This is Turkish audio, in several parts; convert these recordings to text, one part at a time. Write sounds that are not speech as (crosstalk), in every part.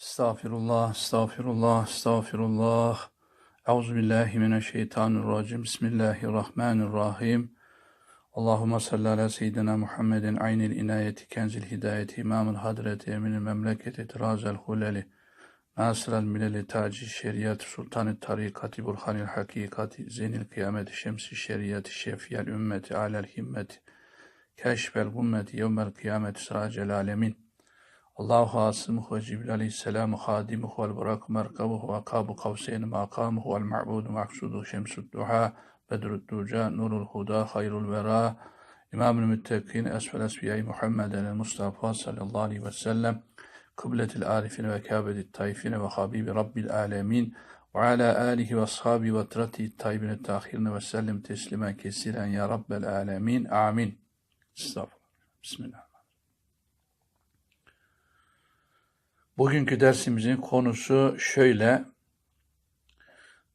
Estağfirullah, estağfirullah, estağfirullah. Euzu billahi mineşşeytanirracim. Bismillahirrahmanirrahim. Allahümme salli ala seyyidina Muhammedin aynil inayeti kenzil hidayeti imamul hadreti eminil memleketi tirazel huleli nasırel mileli taci şeriat sultanı tarikati burhanil hakikati zenil kıyameti şemsi şeriati şefiyel ümmeti alel himmeti keşfel gummeti yevmel kıyameti sıracel alemin Allahu asımı ve Cibril aleyhisselamu hadimuhu vel bırak merkabuhu ve kabu kavseyni makamuhu vel ma'budu maksudu şemsud duha bedrud duca nurul huda hayrul vera İmamül müttekin esfel esfiyayı Muhammeden Mustafa sallallahu aleyhi ve sellem kıbletil arifine ve kâbedit tayfine ve habibi rabbil alemin ve ala alihi ve ashabi ve trati tayyibine tahirine ve sellem teslimen kesiren ya rabbel alemin amin. Estağfurullah. Bismillah. Bugünkü dersimizin konusu şöyle.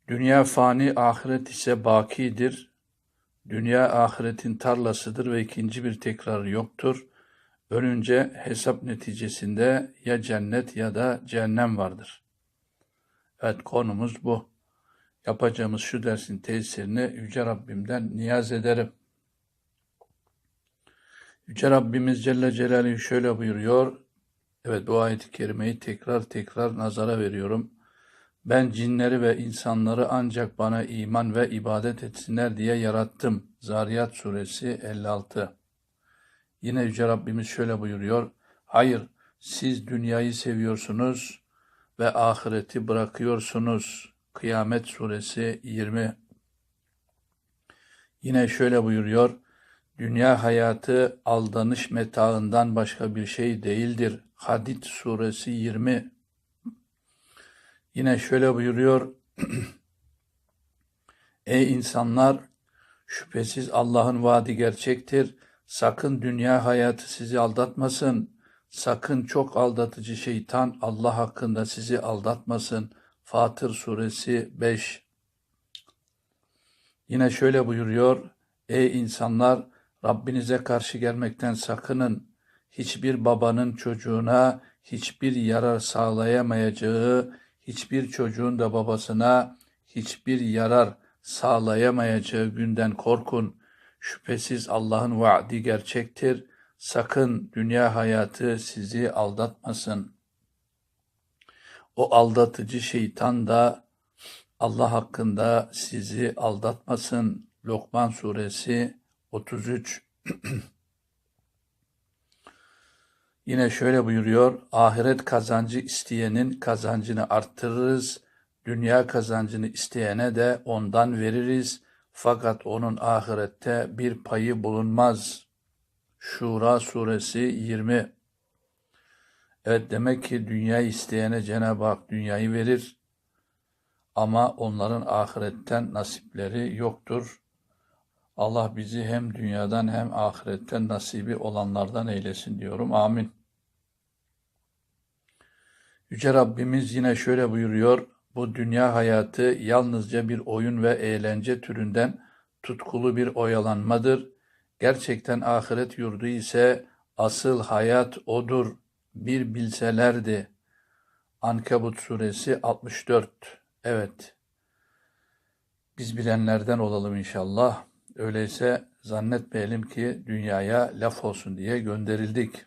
Dünya fani, ahiret ise bakidir. Dünya ahiretin tarlasıdır ve ikinci bir tekrarı yoktur. Ölünce hesap neticesinde ya cennet ya da cehennem vardır. Evet konumuz bu. Yapacağımız şu dersin tesirini Yüce Rabbimden niyaz ederim. Yüce Rabbimiz Celle Celaluhu şöyle buyuruyor. Evet bu ayet-i kerimeyi tekrar tekrar nazara veriyorum. Ben cinleri ve insanları ancak bana iman ve ibadet etsinler diye yarattım. Zariyat suresi 56. Yine Yüce Rabbimiz şöyle buyuruyor. Hayır siz dünyayı seviyorsunuz ve ahireti bırakıyorsunuz. Kıyamet suresi 20. Yine şöyle buyuruyor. Dünya hayatı aldanış metaından başka bir şey değildir. Hadid suresi 20. Yine şöyle buyuruyor. (clears throat) Ey insanlar! Şüphesiz Allah'ın vaadi gerçektir. Sakın dünya hayatı sizi aldatmasın. Sakın çok aldatıcı şeytan Allah hakkında sizi aldatmasın. Fatır suresi 5. Yine şöyle buyuruyor. Ey insanlar! Rabbinize karşı gelmekten sakının. Hiçbir babanın çocuğuna hiçbir yarar sağlayamayacağı, hiçbir çocuğun da babasına hiçbir yarar sağlayamayacağı günden korkun. Şüphesiz Allah'ın vaadi gerçektir. Sakın dünya hayatı sizi aldatmasın. O aldatıcı şeytan da Allah hakkında sizi aldatmasın. Lokman suresi 33 (clears throat) Yine şöyle buyuruyor, ahiret kazancı isteyenin kazancını arttırırız, dünya kazancını isteyene de ondan veririz, fakat onun ahirette bir payı bulunmaz. Şura suresi 20 Evet demek ki dünyayı isteyene Cenab-ı Hak dünyayı verir ama onların ahiretten nasipleri yoktur. Allah bizi hem dünyadan hem ahiretten nasibi olanlardan eylesin diyorum. Amin. Yüce Rabbimiz yine şöyle buyuruyor. Bu dünya hayatı yalnızca bir oyun ve eğlence türünden tutkulu bir oyalanmadır. Gerçekten ahiret yurdu ise asıl hayat odur. Bir bilselerdi. Ankebut suresi 64. Evet. Biz bilenlerden olalım inşallah. Öyleyse zannetmeyelim ki dünyaya laf olsun diye gönderildik.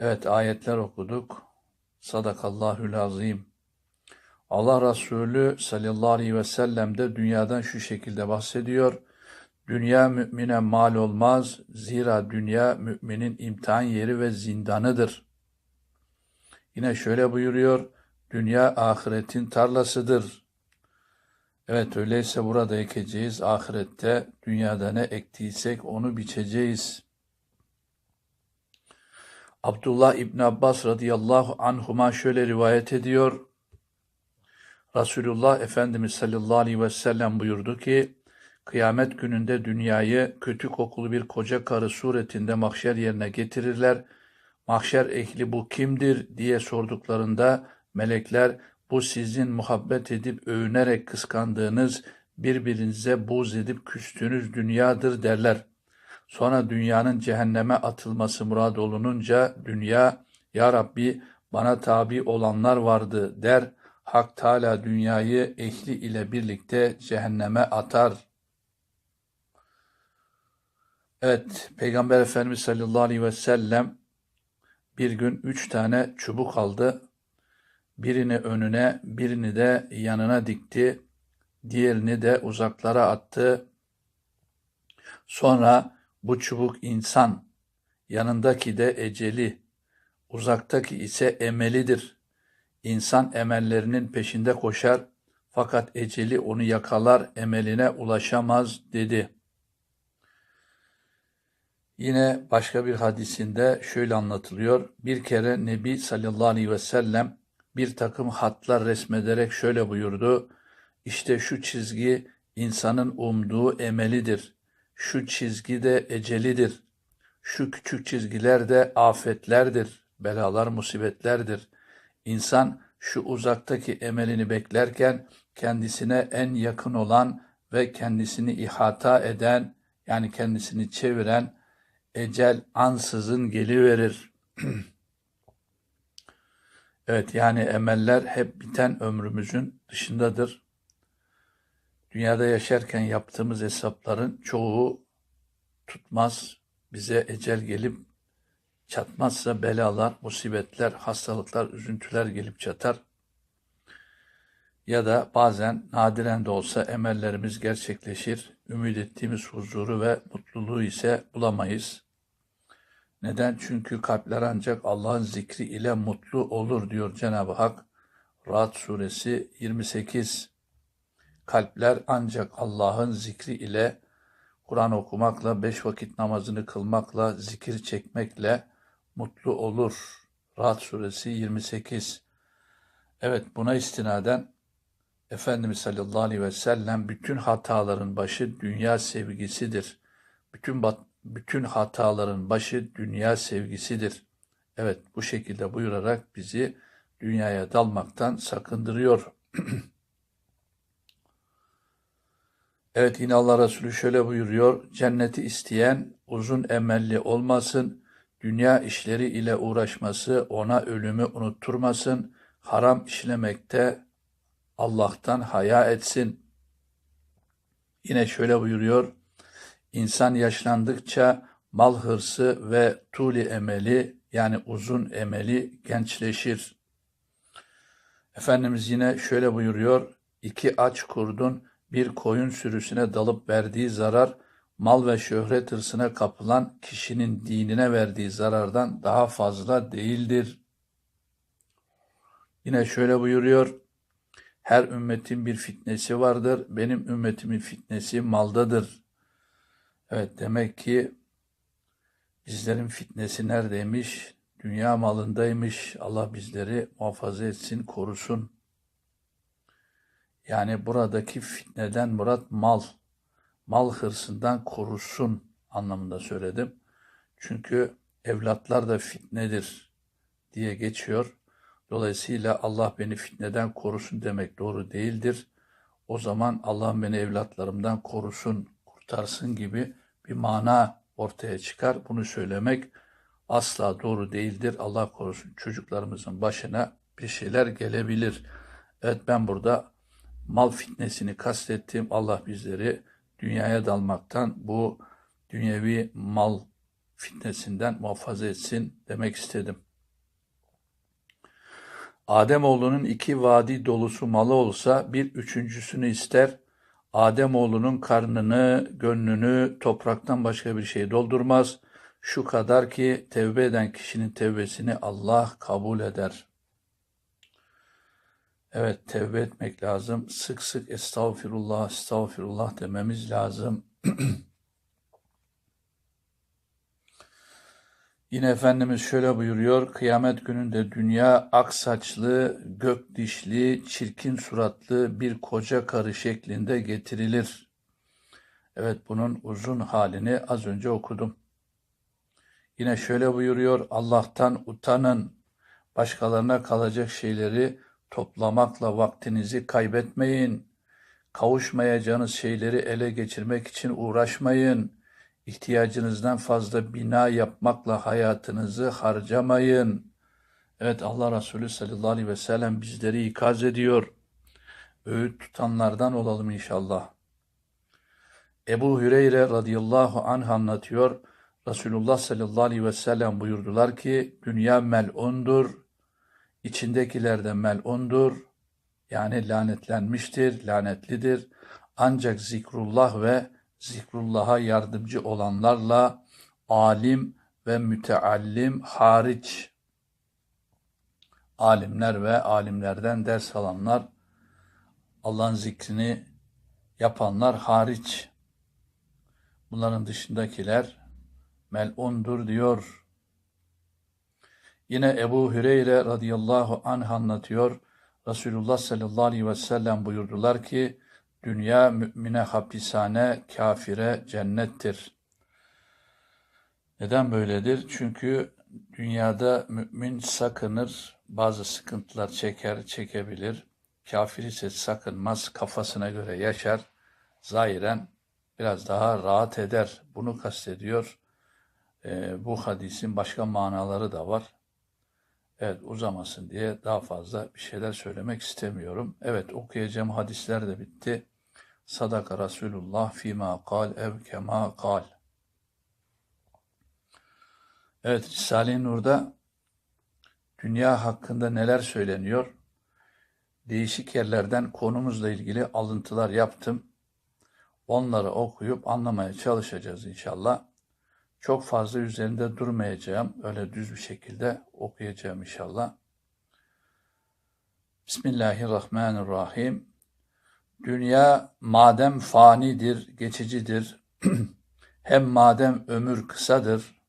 Evet ayetler okuduk. Sadakallahül azim. Allah Resulü sallallahu aleyhi ve sellem de dünyadan şu şekilde bahsediyor. Dünya mümine mal olmaz. Zira dünya müminin imtihan yeri ve zindanıdır. Yine şöyle buyuruyor. Dünya ahiretin tarlasıdır. Evet öyleyse burada ekeceğiz. Ahirette dünyada ne ektiysek onu biçeceğiz. Abdullah İbn Abbas radıyallahu anhuma şöyle rivayet ediyor. Resulullah Efendimiz sallallahu aleyhi ve sellem buyurdu ki, Kıyamet gününde dünyayı kötü kokulu bir koca karı suretinde mahşer yerine getirirler. Mahşer ehli bu kimdir diye sorduklarında melekler bu sizin muhabbet edip övünerek kıskandığınız, birbirinize buz edip küstüğünüz dünyadır derler. Sonra dünyanın cehenneme atılması murad olununca dünya, Ya Rabbi bana tabi olanlar vardı der. Hak Teala dünyayı ehli ile birlikte cehenneme atar. Evet, Peygamber Efendimiz sallallahu aleyhi ve sellem bir gün üç tane çubuk aldı. Birini önüne, birini de yanına dikti. Diğerini de uzaklara attı. Sonra bu çubuk insan, yanındaki de eceli, uzaktaki ise emelidir. İnsan emellerinin peşinde koşar fakat eceli onu yakalar, emeline ulaşamaz dedi. Yine başka bir hadisinde şöyle anlatılıyor. Bir kere Nebi sallallahu aleyhi ve sellem bir takım hatlar resmederek şöyle buyurdu. İşte şu çizgi insanın umduğu emelidir. Şu çizgi de ecelidir. Şu küçük çizgiler de afetlerdir, belalar, musibetlerdir. İnsan şu uzaktaki emelini beklerken kendisine en yakın olan ve kendisini ihata eden yani kendisini çeviren ecel ansızın geliverir. (clears throat) evet yani emeller hep biten ömrümüzün dışındadır. Dünyada yaşarken yaptığımız hesapların çoğu tutmaz. Bize ecel gelip çatmazsa belalar, musibetler, hastalıklar, üzüntüler gelip çatar. Ya da bazen nadiren de olsa emellerimiz gerçekleşir. Ümit ettiğimiz huzuru ve mutluluğu ise bulamayız. Neden? Çünkü kalpler ancak Allah'ın zikri ile mutlu olur diyor Cenab-ı Hak. Rahat suresi 28 Kalpler ancak Allah'ın zikri ile Kur'an okumakla, beş vakit namazını kılmakla, zikir çekmekle mutlu olur. Rahat suresi 28. Evet buna istinaden Efendimiz sallallahu aleyhi ve sellem bütün hataların başı dünya sevgisidir. Bütün bat, bütün hataların başı dünya sevgisidir. Evet bu şekilde buyurarak bizi dünyaya dalmaktan sakındırıyor. (clears throat) evet yine Allah Resulü şöyle buyuruyor. Cenneti isteyen uzun emelli olmasın, dünya işleri ile uğraşması ona ölümü unutturmasın, haram işlemekte Allah'tan haya etsin. Yine şöyle buyuruyor. İnsan yaşlandıkça mal hırsı ve tuli emeli yani uzun emeli gençleşir. Efendimiz yine şöyle buyuruyor. İki aç kurdun bir koyun sürüsüne dalıp verdiği zarar mal ve şöhret hırsına kapılan kişinin dinine verdiği zarardan daha fazla değildir. Yine şöyle buyuruyor. Her ümmetin bir fitnesi vardır. Benim ümmetimin fitnesi maldadır. Evet demek ki bizlerin fitnesi neredeymiş? Dünya malındaymış. Allah bizleri muhafaza etsin, korusun. Yani buradaki fitneden murat mal. Mal hırsından korusun anlamında söyledim. Çünkü evlatlar da fitnedir diye geçiyor. Dolayısıyla Allah beni fitneden korusun demek doğru değildir. O zaman Allah beni evlatlarımdan korusun, kurtarsın gibi bir mana ortaya çıkar. Bunu söylemek asla doğru değildir. Allah korusun çocuklarımızın başına bir şeyler gelebilir. Evet ben burada mal fitnesini kastettim. Allah bizleri dünyaya dalmaktan bu dünyevi mal fitnesinden muhafaza etsin demek istedim. Ademoğlunun iki vadi dolusu malı olsa bir üçüncüsünü ister. Ademoğlunun karnını, gönlünü topraktan başka bir şey doldurmaz. Şu kadar ki tevbe eden kişinin tevbesini Allah kabul eder. Evet tevbe etmek lazım. Sık sık estağfirullah, estağfirullah dememiz lazım. (clears throat) Yine Efendimiz şöyle buyuruyor, kıyamet gününde dünya ak saçlı, gök dişli, çirkin suratlı bir koca karı şeklinde getirilir. Evet bunun uzun halini az önce okudum. Yine şöyle buyuruyor, Allah'tan utanın, başkalarına kalacak şeyleri toplamakla vaktinizi kaybetmeyin, kavuşmayacağınız şeyleri ele geçirmek için uğraşmayın.'' İhtiyacınızdan fazla bina yapmakla hayatınızı harcamayın. Evet Allah Resulü sallallahu aleyhi ve sellem bizleri ikaz ediyor. Öğüt tutanlardan olalım inşallah. Ebu Hüreyre radıyallahu anh anlatıyor. Resulullah sallallahu aleyhi ve sellem buyurdular ki dünya mel'undur, içindekiler de mel'undur. Yani lanetlenmiştir, lanetlidir. Ancak zikrullah ve zikrullah'a yardımcı olanlarla alim ve müteallim hariç alimler ve alimlerden ders alanlar Allah'ın zikrini yapanlar hariç bunların dışındakiler mel'undur diyor. Yine Ebu Hüreyre radıyallahu anh anlatıyor. Resulullah sallallahu aleyhi ve sellem buyurdular ki dünya mümine hapishane, kafire cennettir. Neden böyledir? Çünkü dünyada mümin sakınır, bazı sıkıntılar çeker, çekebilir. Kafir ise sakınmaz, kafasına göre yaşar. Zahiren biraz daha rahat eder. Bunu kastediyor. Ee, bu hadisin başka manaları da var. Evet uzamasın diye daha fazla bir şeyler söylemek istemiyorum. Evet okuyacağım hadisler de bitti. Sadaka Resulullah fîmâ kal ev kemâ kal. Evet Risale-i Nur'da dünya hakkında neler söyleniyor? Değişik yerlerden konumuzla ilgili alıntılar yaptım. Onları okuyup anlamaya çalışacağız inşallah. Çok fazla üzerinde durmayacağım. Öyle düz bir şekilde okuyacağım inşallah. Bismillahirrahmanirrahim. Dünya madem fanidir, geçicidir, (clears throat) hem madem ömür kısadır,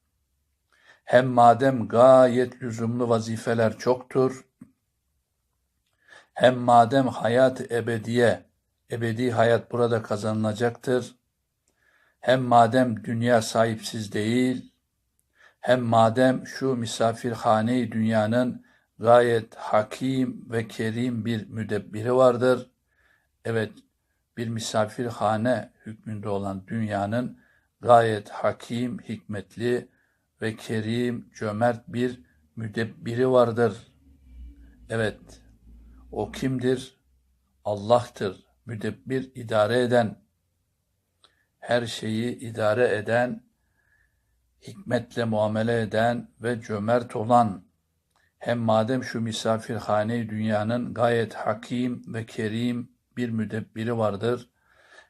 hem madem gayet lüzumlu vazifeler çoktur, hem madem hayat ebediye, ebedi hayat burada kazanılacaktır, hem madem dünya sahipsiz değil, hem madem şu misafirhane dünyanın gayet hakim ve kerim bir müdebbiri vardır. Evet, bir misafirhane hükmünde olan dünyanın gayet hakim, hikmetli ve kerim, cömert bir müdebbiri vardır. Evet, o kimdir? Allah'tır. Müdebbir, idare eden, her şeyi idare eden, hikmetle muamele eden ve cömert olan, hem madem şu misafirhane dünyanın gayet hakim ve kerim bir müdebbiri vardır,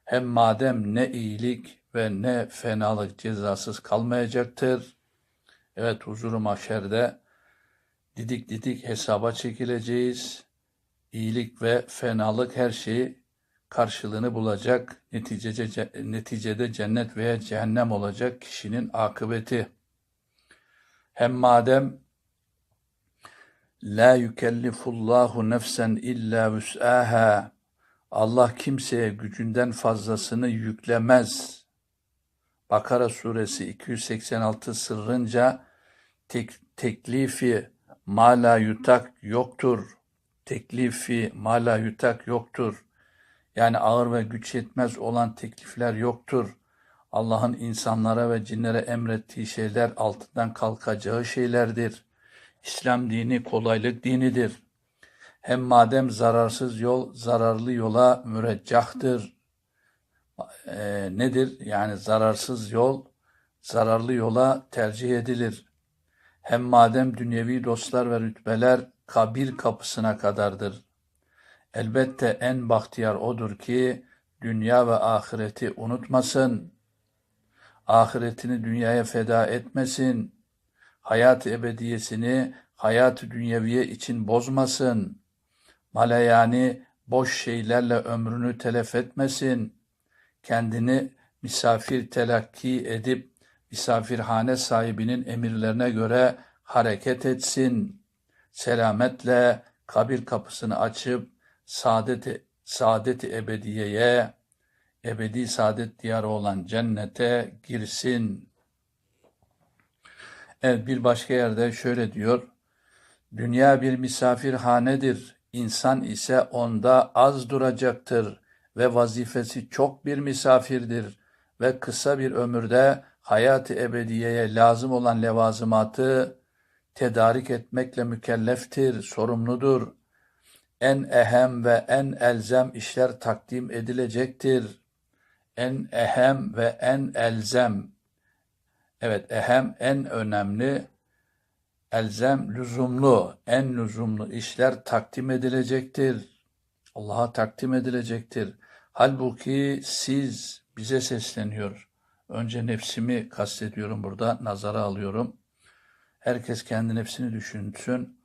hem madem ne iyilik ve ne fenalık cezasız kalmayacaktır, evet huzuru mahşerde didik didik hesaba çekileceğiz, iyilik ve fenalık her şeyi karşılığını bulacak, neticede, neticede cennet veya cehennem olacak kişinin akıbeti. Hem madem La yükellifullahu nefsen illa vüs'aha Allah kimseye gücünden fazlasını yüklemez. Bakara suresi 286 sırrınca tek, teklifi mala yutak yoktur. Teklifi mala yutak yoktur. Yani ağır ve güç yetmez olan teklifler yoktur. Allah'ın insanlara ve cinlere emrettiği şeyler altından kalkacağı şeylerdir. İslam dini kolaylık dinidir. Hem madem zararsız yol zararlı yola müreccahtır. E, nedir? Yani zararsız yol zararlı yola tercih edilir. Hem madem dünyevi dostlar ve rütbeler kabir kapısına kadardır. Elbette en bahtiyar odur ki dünya ve ahireti unutmasın. Ahiretini dünyaya feda etmesin. Hayat-ı ebediyesini hayat-ı dünyeviye için bozmasın. Malayani boş şeylerle ömrünü telef etmesin. Kendini misafir telakki edip misafirhane sahibinin emirlerine göre hareket etsin. Selametle kabir kapısını açıp saadeti, saadeti ebediyeye, ebedi saadet diyarı olan cennete girsin. Evet bir başka yerde şöyle diyor. Dünya bir misafirhanedir. İnsan ise onda az duracaktır ve vazifesi çok bir misafirdir ve kısa bir ömürde hayat-ı ebediyeye lazım olan levazımatı tedarik etmekle mükelleftir, sorumludur. En ehem ve en elzem işler takdim edilecektir. En ehem ve en elzem. Evet, ehem en önemli, elzem lüzumlu, en lüzumlu işler takdim edilecektir. Allah'a takdim edilecektir. Halbuki siz bize sesleniyor. Önce nefsimi kastediyorum burada, nazara alıyorum. Herkes kendi nefsini düşünsün.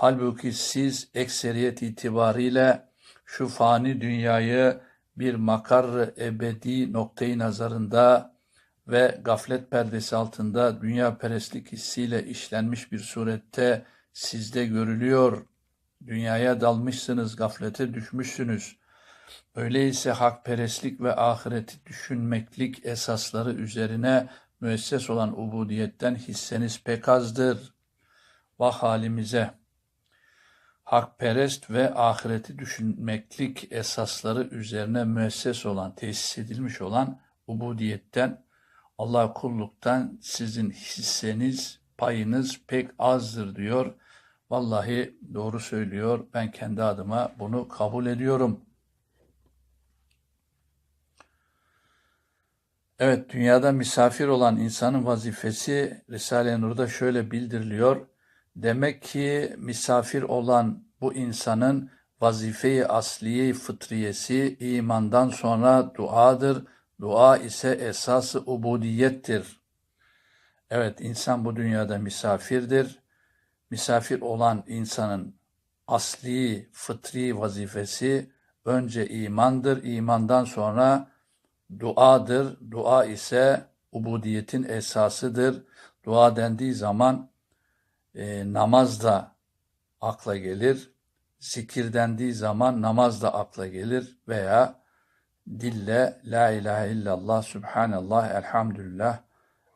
Halbuki siz ekseriyet itibariyle şu fani dünyayı bir makar ebedi noktayı nazarında ve gaflet perdesi altında dünya perestlik hissiyle işlenmiş bir surette sizde görülüyor. Dünyaya dalmışsınız, gaflete düşmüşsünüz. Öyleyse hakperestlik ve ahireti düşünmeklik esasları üzerine müesses olan ubudiyetten hisseniz pek azdır. Vah halimize! Hakperest ve ahireti düşünmeklik esasları üzerine müesses olan, tesis edilmiş olan ubudiyetten, Allah kulluktan sizin hisseniz, payınız pek azdır diyor. Vallahi doğru söylüyor. Ben kendi adıma bunu kabul ediyorum.'' Evet, dünyada misafir olan insanın vazifesi Risale-i Nur'da şöyle bildiriliyor. Demek ki misafir olan bu insanın vazife-i asliye fıtriyesi imandan sonra duadır. Dua ise esası ubudiyettir. Evet, insan bu dünyada misafirdir. Misafir olan insanın asli, fıtri vazifesi önce imandır. İmandan sonra duadır. Dua ise ubudiyetin esasıdır. Dua dendiği zaman e, namaz da akla gelir. Zikir dendiği zaman namaz da akla gelir veya dille La ilahe illallah, Subhanallah, Elhamdülillah,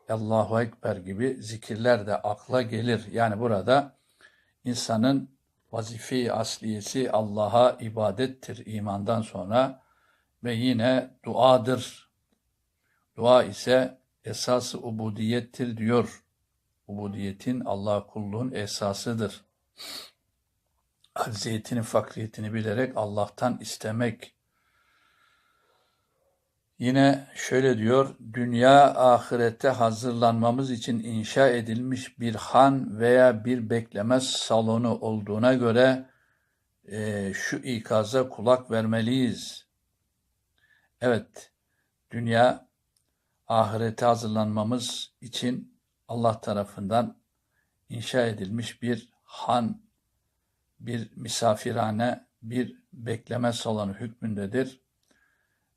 Allahu Ekber gibi zikirler de akla gelir. Yani burada insanın vazife-i asliyesi Allah'a ibadettir imandan sonra ve yine duadır. Dua ise esası ubudiyettir diyor. Ubudiyetin Allah kulluğun esasıdır. Acziyetini, fakriyetini bilerek Allah'tan istemek. Yine şöyle diyor, dünya ahirette hazırlanmamız için inşa edilmiş bir han veya bir bekleme salonu olduğuna göre e, şu ikaza kulak vermeliyiz. Evet, dünya ahirete hazırlanmamız için Allah tarafından inşa edilmiş bir han, bir misafirhane, bir bekleme salonu hükmündedir.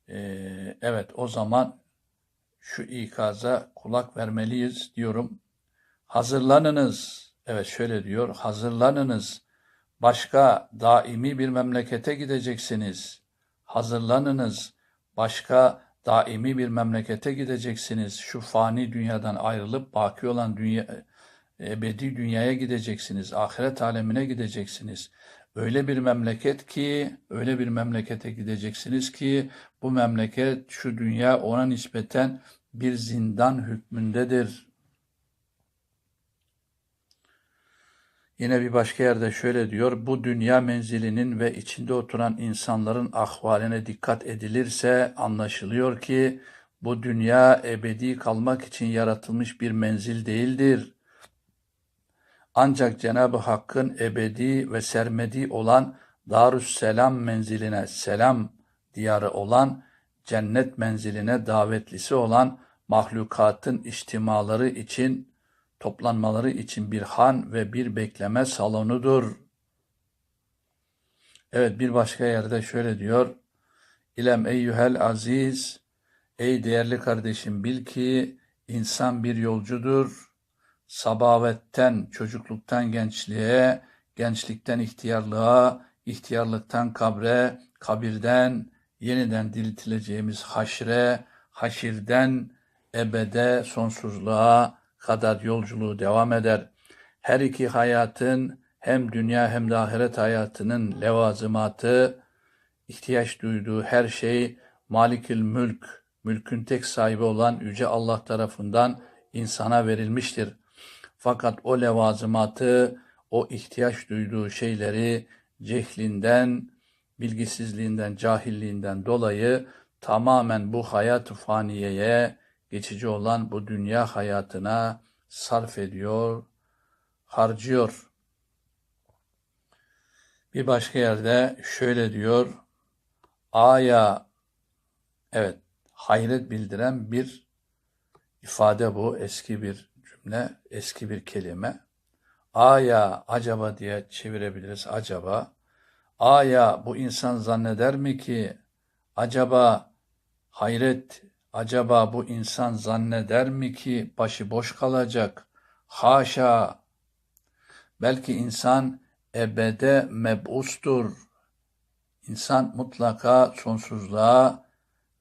Ee, evet, o zaman şu ikaza kulak vermeliyiz diyorum. Hazırlanınız. Evet şöyle diyor. Hazırlanınız. Başka daimi bir memlekete gideceksiniz. Hazırlanınız başka daimi bir memlekete gideceksiniz. Şu fani dünyadan ayrılıp baki olan dünya, ebedi dünyaya gideceksiniz. Ahiret alemine gideceksiniz. Öyle bir memleket ki, öyle bir memlekete gideceksiniz ki bu memleket şu dünya ona nispeten bir zindan hükmündedir. Yine bir başka yerde şöyle diyor, bu dünya menzilinin ve içinde oturan insanların ahvaline dikkat edilirse anlaşılıyor ki bu dünya ebedi kalmak için yaratılmış bir menzil değildir. Ancak Cenab-ı Hakk'ın ebedi ve sermedi olan Darüsselam menziline, selam diyarı olan, cennet menziline davetlisi olan mahlukatın içtimaları için toplanmaları için bir han ve bir bekleme salonudur. Evet bir başka yerde şöyle diyor. İlem eyyuhel aziz, ey değerli kardeşim bil ki insan bir yolcudur. Sabavetten, çocukluktan gençliğe, gençlikten ihtiyarlığa, ihtiyarlıktan kabre, kabirden yeniden diriltileceğimiz haşre, haşirden ebede, sonsuzluğa, kadar yolculuğu devam eder. Her iki hayatın hem dünya hem de ahiret hayatının levazımatı, ihtiyaç duyduğu her şey Malikül Mülk, mülkün tek sahibi olan Yüce Allah tarafından insana verilmiştir. Fakat o levazımatı, o ihtiyaç duyduğu şeyleri cehlinden, bilgisizliğinden, cahilliğinden dolayı tamamen bu hayat faniyeye, geçici olan bu dünya hayatına sarf ediyor, harcıyor. Bir başka yerde şöyle diyor, aya, evet, hayret bildiren bir ifade bu, eski bir cümle, eski bir kelime. Aya, acaba diye çevirebiliriz, acaba. Aya, bu insan zanneder mi ki, acaba hayret, acaba bu insan zanneder mi ki başı boş kalacak? Haşa, belki insan ebede mebustur. İnsan mutlaka sonsuzluğa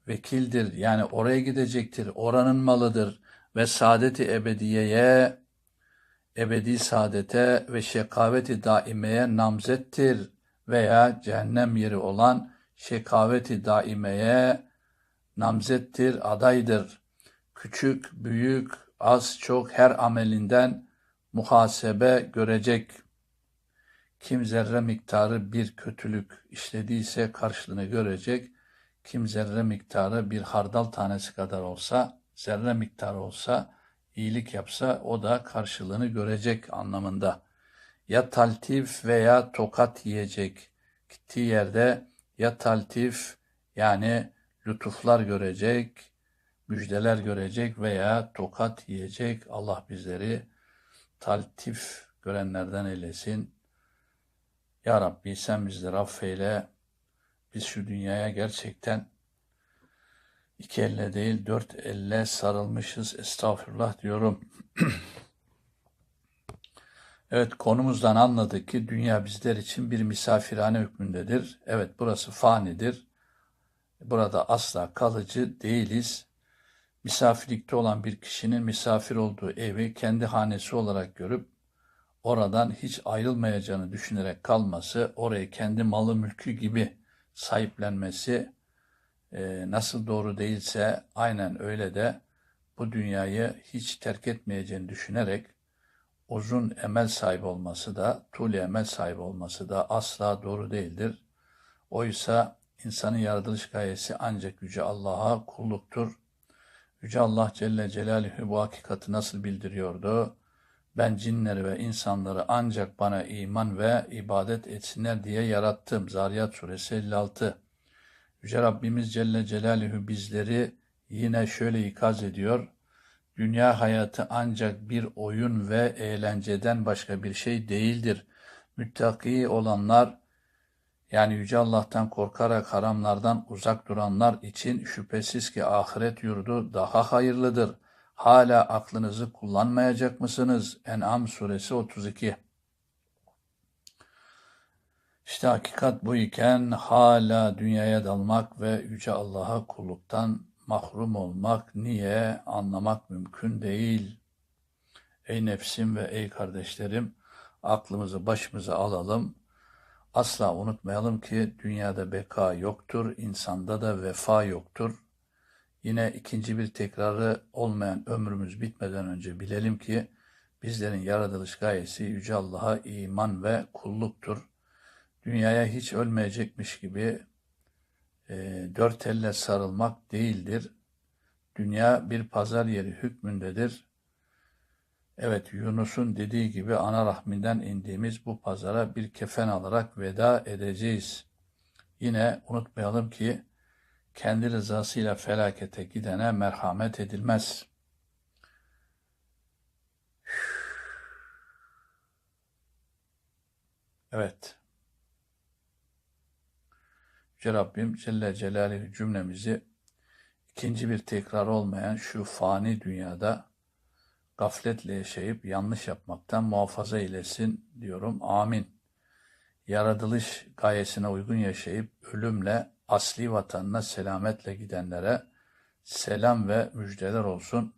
vekildir. Yani oraya gidecektir. Oranın malıdır. Ve saadeti ebediyeye, ebedi saadete ve şekaveti daimeye namzettir. Veya cehennem yeri olan şekaveti daimeye namzettir, adaydır. Küçük, büyük, az çok her amelinden muhasebe görecek. Kim zerre miktarı bir kötülük işlediyse karşılığını görecek. Kim zerre miktarı bir hardal tanesi kadar olsa, zerre miktarı olsa, iyilik yapsa o da karşılığını görecek anlamında. Ya taltif veya tokat yiyecek. Gittiği yerde ya taltif yani lütuflar görecek, müjdeler görecek veya tokat yiyecek. Allah bizleri taltif görenlerden eylesin. Ya Rabbi sen bizleri affeyle. Biz şu dünyaya gerçekten iki elle değil dört elle sarılmışız. Estağfurullah diyorum. (clears throat) evet konumuzdan anladık ki dünya bizler için bir misafirhane hükmündedir. Evet burası fanidir. Burada asla kalıcı değiliz. Misafirlikte olan bir kişinin misafir olduğu evi kendi hanesi olarak görüp oradan hiç ayrılmayacağını düşünerek kalması, orayı kendi malı mülkü gibi sahiplenmesi e, nasıl doğru değilse aynen öyle de bu dünyayı hiç terk etmeyeceğini düşünerek uzun emel sahibi olması da, tuli emel sahibi olması da asla doğru değildir. Oysa insanın yaratılış gayesi ancak Yüce Allah'a kulluktur. Yüce Allah Celle Celaluhu bu hakikati nasıl bildiriyordu? Ben cinleri ve insanları ancak bana iman ve ibadet etsinler diye yarattım. Zariyat suresi 56. Yüce Rabbimiz Celle Celaluhu bizleri yine şöyle ikaz ediyor. Dünya hayatı ancak bir oyun ve eğlenceden başka bir şey değildir. Müttaki olanlar yani Yüce Allah'tan korkarak haramlardan uzak duranlar için şüphesiz ki ahiret yurdu daha hayırlıdır. Hala aklınızı kullanmayacak mısınız? En'am suresi 32 İşte hakikat bu iken hala dünyaya dalmak ve Yüce Allah'a kulluktan mahrum olmak niye anlamak mümkün değil. Ey nefsim ve ey kardeşlerim aklımızı başımıza alalım. Asla unutmayalım ki dünyada beka yoktur, insanda da vefa yoktur. Yine ikinci bir tekrarı olmayan ömrümüz bitmeden önce bilelim ki bizlerin yaratılış gayesi Yüce Allah'a iman ve kulluktur. Dünyaya hiç ölmeyecekmiş gibi e, dört elle sarılmak değildir. Dünya bir pazar yeri hükmündedir. Evet Yunus'un dediği gibi ana rahminden indiğimiz bu pazara bir kefen alarak veda edeceğiz. Yine unutmayalım ki kendi rızasıyla felakete gidene merhamet edilmez. Evet. Yüce Rabbim Celle Celaluhu cümlemizi ikinci bir tekrar olmayan şu fani dünyada gafletle yaşayıp yanlış yapmaktan muhafaza eylesin diyorum. Amin. Yaratılış gayesine uygun yaşayıp ölümle asli vatanına selametle gidenlere selam ve müjdeler olsun.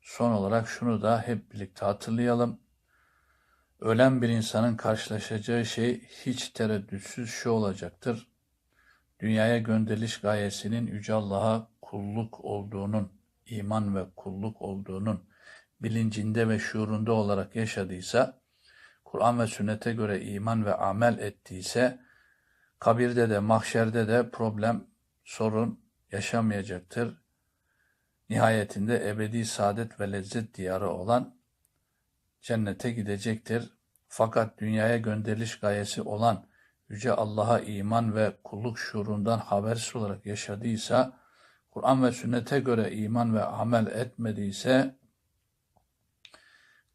Son olarak şunu da hep birlikte hatırlayalım. Ölen bir insanın karşılaşacağı şey hiç tereddütsüz şu olacaktır. Dünyaya gönderiliş gayesinin Yüce Allah'a kulluk olduğunun, iman ve kulluk olduğunun bilincinde ve şuurunda olarak yaşadıysa, Kur'an ve sünnete göre iman ve amel ettiyse, kabirde de mahşerde de problem, sorun yaşamayacaktır. Nihayetinde ebedi saadet ve lezzet diyarı olan cennete gidecektir. Fakat dünyaya gönderiliş gayesi olan Yüce Allah'a iman ve kulluk şuurundan habersiz olarak yaşadıysa, Kur'an ve sünnete göre iman ve amel etmediyse,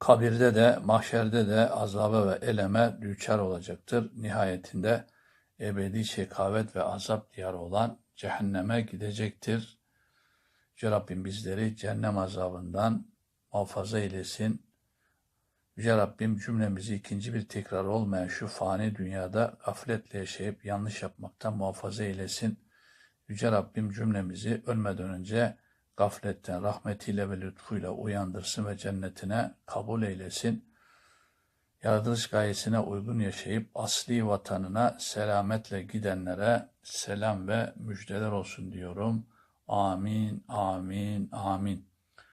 kabirde de mahşerde de azaba ve eleme düçar olacaktır. Nihayetinde ebedi şekavet ve azap diyarı olan cehenneme gidecektir. Yüce Rabbim bizleri cehennem azabından muhafaza eylesin. Yüce Rabbim cümlemizi ikinci bir tekrar olmayan şu fani dünyada gafletle yaşayıp yanlış yapmaktan muhafaza eylesin. Yüce Rabbim cümlemizi ölmeden önce gafletten rahmetiyle ve lütfuyla uyandırsın ve cennetine kabul eylesin. Yaratılış gayesine uygun yaşayıp asli vatanına selametle gidenlere selam ve müjdeler olsun diyorum. Amin, amin, amin.